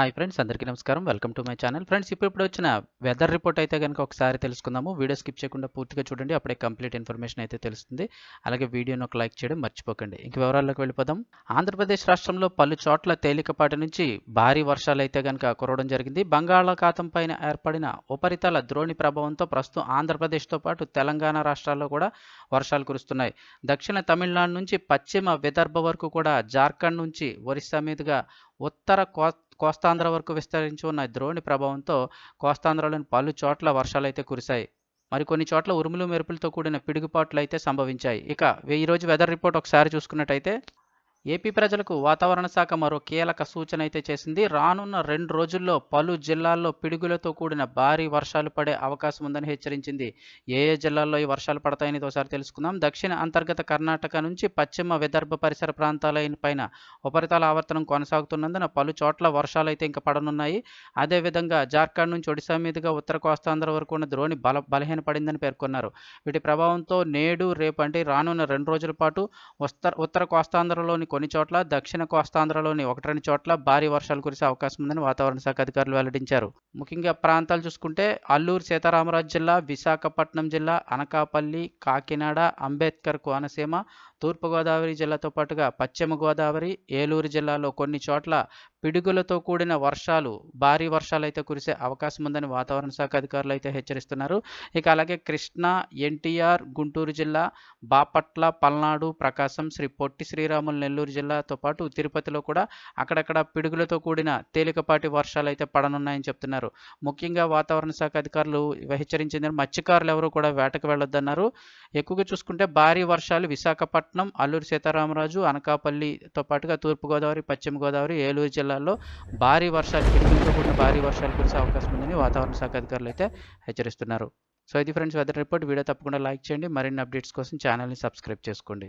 Hi friends అందరికీ నమస్కారం. Welcome to my channel friends ఇప్పుడు ఇప్పుడు వచ్చిన వెదర్ రిపోర్ట్ అయితే కనుక ఒకసారి తెలుసుకుందాము. వీడియో స్కిప్ చేయకుండా పూర్తిగా చూడండి అప్పుడే కంప్లీట్ ఇన్ఫర్మేషన్ అయితే తెలుస్తుంది. అలాగే వీడియోను ఒక లైక్ చేయడం మర్చిపోకండి. ఇంక వివరాల్లోకి వెళ్ళిపోదాం. ఆంధ్రప్రదేశ్ రాష్ట్రంలో పలు చోట్ల తేలికపాటి నుంచి భారీ వర్షాలు అయితే కనుక కురవడం జరిగింది. బంగాళాఖాతం పైన ఏర్పడిన ఉపరితల ద్రోణి ప్రభావంతో ప్రస్తుతం ఆంధ్రప్రదేశ్తో పాటు తెలంగాణ రాష్ట్రాల్లో కూడా వర్షాలు కురుస్తున్నాయి. దక్షిణ తమిళనాడు నుంచి పశ్చిమ విదర్భ వరకు కూడా జార్ఖండ్ నుంచి ఒరిస్సా మీదుగా ఉత్తర కో కోస్తాంధ్ర వరకు విస్తరించి ఉన్న ద్రోణి ప్రభావంతో కోస్తాంధ్రలోని పలు చోట్ల వర్షాలు అయితే కురిశాయి మరికొన్ని చోట్ల ఉరుములు మెరుపులతో కూడిన పిడుగుపాట్లు అయితే సంభవించాయి. ఇక ఈరోజు వెదర్ రిపోర్ట్ ఒకసారి చూసుకున్నట్టయితే ఏపీ ప్రజలకు వాతావరణ శాఖ మరో కీలక సూచన అయితే చేసింది. రానున్న రెండు రోజుల్లో పలు జిల్లాల్లో పిడుగులతో కూడిన భారీ వర్షాలు పడే అవకాశం ఉందని హెచ్చరించింది. ఏ ఏ జిల్లాల్లో ఈ వర్షాలు పడతాయని ఒకసారి తెలుసుకుందాం. దక్షిణ అంతర్గత కర్ణాటక నుంచి పశ్చిమ విదర్భ పరిసర ప్రాంతాల పైన ఉపరితల ఆవర్తనం కొనసాగుతున్నందున పలు చోట్ల వర్షాలు అయితే ఇంకా పడనున్నాయి. అదేవిధంగా జార్ఖండ్ నుంచి ఒడిశా మీదుగా ఉత్తర కోస్తాంధ్ర వరకు ఉన్న ద్రోణి బల బలహీనపడిందని పేర్కొన్నారు. వీటి ప్రభావంతో నేడు రేపు అంటే రానున్న రెండు రోజుల పాటు ఉత్తర ఉత్తర కోస్తాంధ్రలోని కొన్ని చోట్ల దక్షిణ కోస్తాంధ్రలోని ఒకటి రెండు చోట్ల భారీ వర్షాలు కురిసే అవకాశం ఉందని వాతావరణ శాఖ అధికారులు వెల్లడించారు. ముఖ్యంగా ప్రాంతాలు చూసుకుంటే అల్లూరు సీతారామరాజు జిల్లా విశాఖపట్నం జిల్లా అనకాపల్లి కాకినాడ అంబేద్కర్ కోనసీమ తూర్పుగోదావరి జిల్లాతో పాటుగా పశ్చిమ గోదావరి ఏలూరు జిల్లాలో కొన్ని చోట్ల పిడుగులతో కూడిన వర్షాలు భారీ వర్షాలు అయితే కురిసే అవకాశం ఉందని వాతావరణ శాఖ అధికారులు అయితే హెచ్చరిస్తున్నారు. ఇక అలాగే కృష్ణా ఎన్టీఆర్ గుంటూరు జిల్లా బాపట్ల పల్నాడు ప్రకాశం శ్రీ పొట్టి శ్రీరాములు నెల్లూరు జిల్లాతో పాటు తిరుపతిలో కూడా అక్కడక్కడ పిడుగులతో కూడిన తేలికపాటి వర్షాలు అయితే పడనున్నాయని చెప్తున్నారు. ముఖ్యంగా వాతావరణ శాఖ అధికారులు హెచ్చరించింది మత్స్యకారులు ఎవరు కూడా వేటకు వెళ్ళొద్దన్నారు. ఎక్కువగా చూసుకుంటే భారీ వర్షాలు విశాఖపట్నం అల్లూరు సీతారామరాజు అనకాపల్లితో పాటుగా తూర్పుగోదావరి పశ్చిమ గోదావరి ఏలూరు జిల్లాల్లో భారీ వర్షాలు కిటికీలతో కూడిన భారీ వర్షాలు కురిసే అవకాశం ఉందని వాతావరణ శాఖ అధికారులు అయితే హెచ్చరిస్తున్నారు. సో ఇది ఫ్రెండ్స్ వెదర్ రిపోర్ట్. వీడియో తప్పకుండా లైక్ చేయండి. మరిన్ని అప్డేట్స్ కోసం ఛానల్ని సబ్స్క్రైబ్ చేసుకోండి.